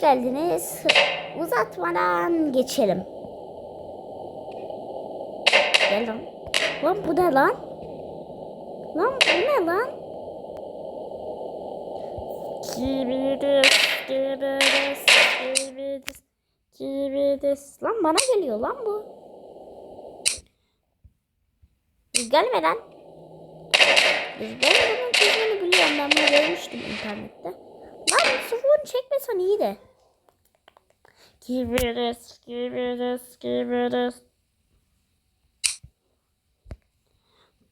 Geldiniz. Uzatmadan geçelim. Gel lan. Lan bu ne lan? Lan bu ne lan? Kibidis, kibidis, kibidis, kibidis. Lan bana geliyor lan bu. Gelme lan. Ben bunun çizimini biliyorum. Ben bunu görmüştüm internette. Lan sıfırını çekmesen iyi de. Kibidis, kibidis, kibidis.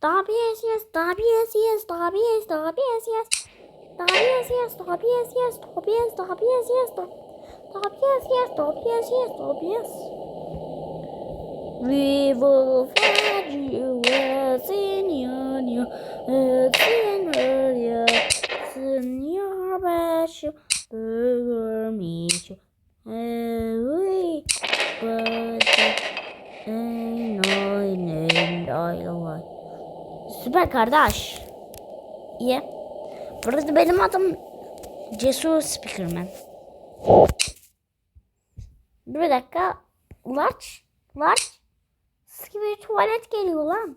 Dobby yes yes, Dobby yes yes, Dobby yes, Dobby yes yes. Dobby yes yes, Dobby yes yes, Dobby yes, Dobby yes yes, Dobby yes yes, Dobby yes yes, Dobby yes. We will find you as in your new, as in your, as in your best, burger meet Süper kardeş. İyi. Burada benim adım Cesur Speakerman. Bir dakika. Large. Large. Skibidi tuvalet geliyor lan.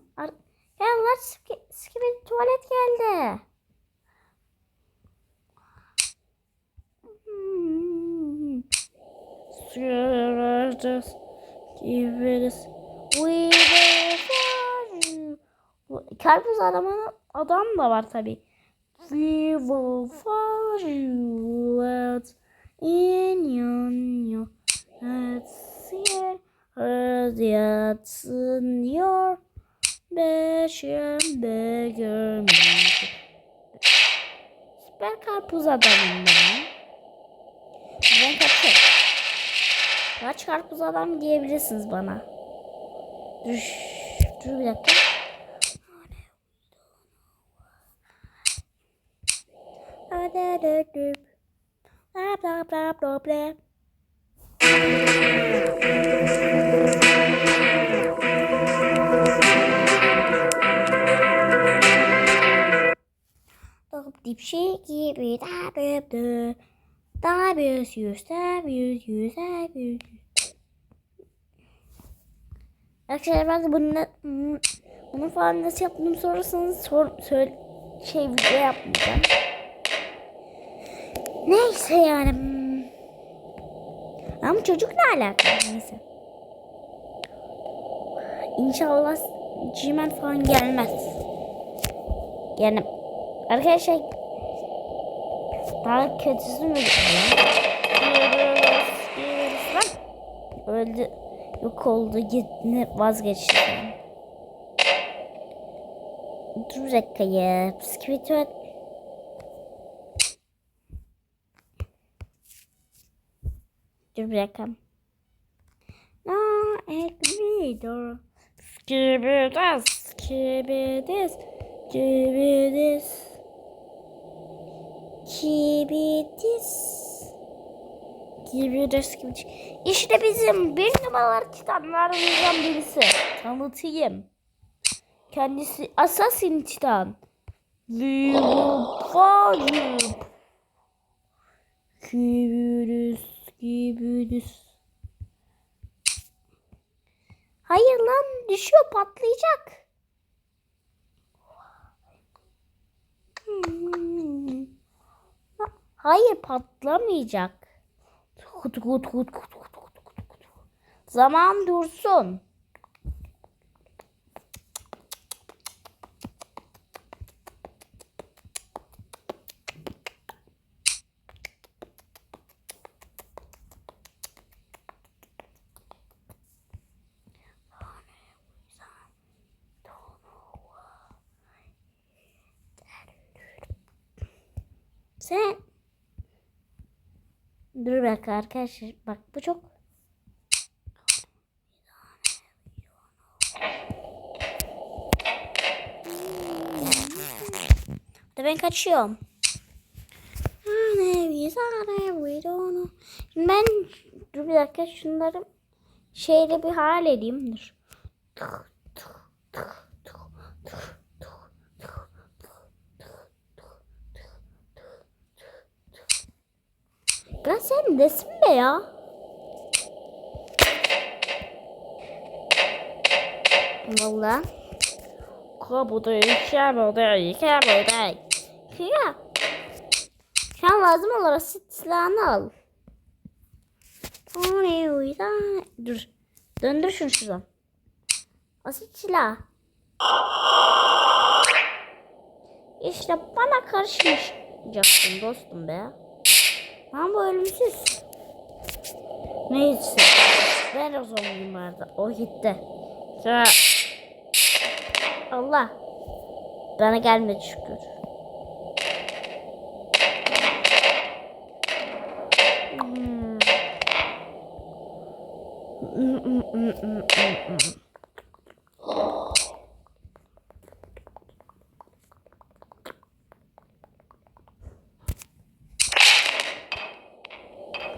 Ya large ski skibidi tuvalet geldi. Hmm. Skibidi. Skibidi. We Karpuz adamın adam da var tabi. We will find you at in your Hadi in your Beşem beggar Süper karpuz adamım ben. Ben kaçım. Kaç karpuz adam diyebilirsiniz bana. Dur, dur bir dakika. Bla bla bla bla bla. Bir yüz bir yüz bir Arkadaşlar ben de bunu bunu falan nasıl yaptım sorarsanız sor, söyle, şey video yapmayacağım. Neyse yani. hmm. Ama çocuk ne alaka? Neyse. İnşallah Cimen falan gelmez. Yani arkadaşlar daha kötüsü mü Öldü. Yok oldu. Gitti. Vazgeçti. Dur bir dakika ya. Bisküvit Dur bir dakika. No, ekmiyor. Skibidis, skibidis, skibidis. Kibidis. Kibidis, kibidis. İşte bizim bir numaralı titanlarımızdan birisi. Tanıtayım. Kendisi Assassin Titan. You. Kibidis, kibidis. Hayır lan düşüyor patlayacak. Kut kut. Zaman dursun. Sen Dur dakika arkadaşlar. Bak bu çok Da ben kaçıyorum. Şimdi ben dur bir dakika şunları şeyle bir hal edeyim. Dur. Sen nesin be ya? Valla. Kabuday, kabuday, kabuday. Ya. Şu an lazım olur. Asit silahını al. Dur. Döndür şunu şuradan. Asit silah. İşte bana karışmayacaksın dostum be. Ben bu ölümsüz. Neyse. Ver o zaman vardı. O gitti. Sonra... Allah. Bana gelmedi şükür. Hmm.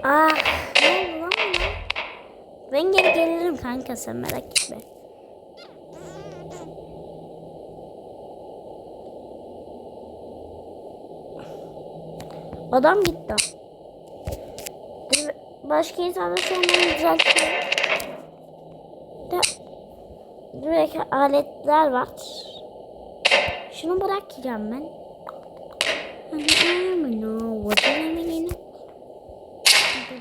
Ah, ne oldu lan buna? Ben geri gelirim kanka sen merak etme. Adam gitti. Başka insanlar sonra düzeltiyor. Da, direkt aletler var. Şunu bırakacağım ben.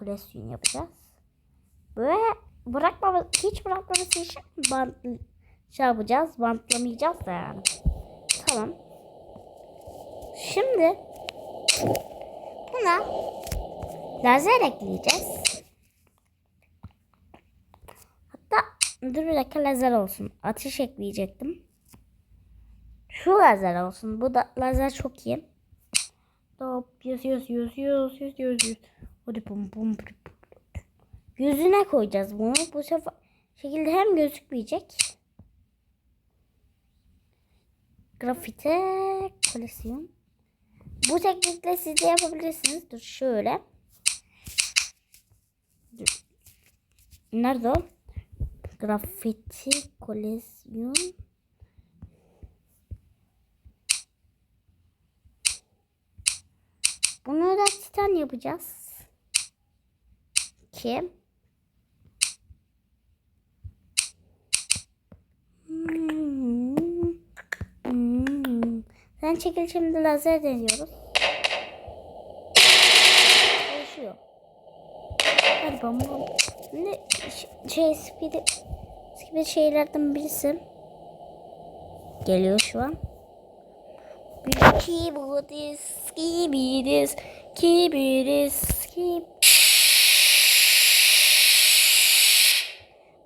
Koleksiyon yapacağız. Böyle bırakmamız, hiç bırakmaması için bant şey yapacağız. Bantlamayacağız da yani. Tamam. Şimdi buna lazer ekleyeceğiz. Hatta dur bir dakika lazer olsun. Ateş ekleyecektim. Şu lazer olsun. Bu da lazer çok iyi. Hop yüz yüz yüz yüz yüz yüz yüz. Yüzüne koyacağız bunu. Bu sefer şekilde hem gözükmeyecek. Grafite koleksiyon. Bu teknikle siz de yapabilirsiniz. Dur şöyle. Dur. Nerede o? Grafiti koleksiyon. Bunu da titan yapacağız. Ki Hmm. Hmm. Sen çekil şimdi lazer deniyoruz. Çalışıyor. Hadi bam bam. Şimdi ş- şey speed speed şeylerden birisi geliyor şu an. Bir kibidis, kibidis, kibidis, kib...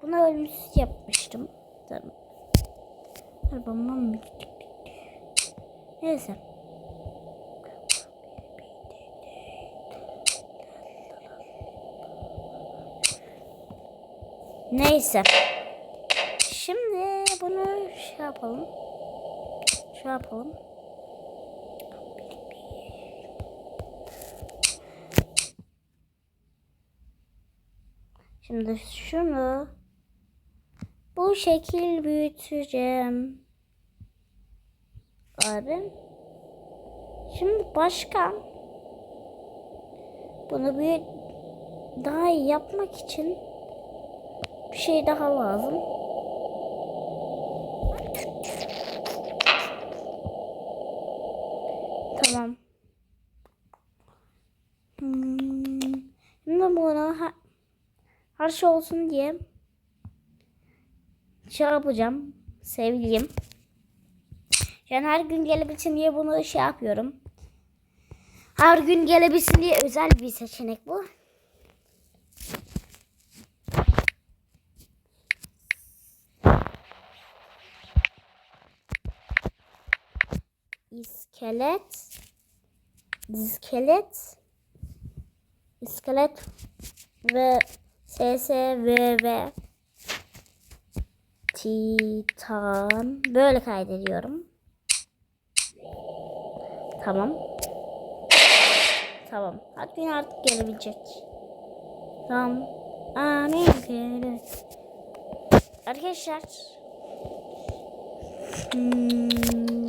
Bunu ölümsüz yapmıştım. Tamam. Arabamdan bir Neyse. Neyse. Şimdi bunu şey yapalım. Şey yapalım. Şimdi şunu bu şekil büyüteceğim. Abi. Şimdi başka bunu bir daha iyi yapmak için bir şey daha lazım. Tamam. Hmm. Şimdi bunu ha her şey olsun diye şey yapacağım. Sevgilim. Yani her gün gelebilsin diye bunu şey yapıyorum. Her gün gelebilsin diye özel bir seçenek bu. İskelet. İskelet. iskelet ve SSVV Titan böyle kaydediyorum. Tamam. Tamam. Admin artık gelebilecek. Tamam. Amin. gele- Arkadaşlar. Hmm,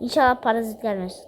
İnşallah parazit gelmez.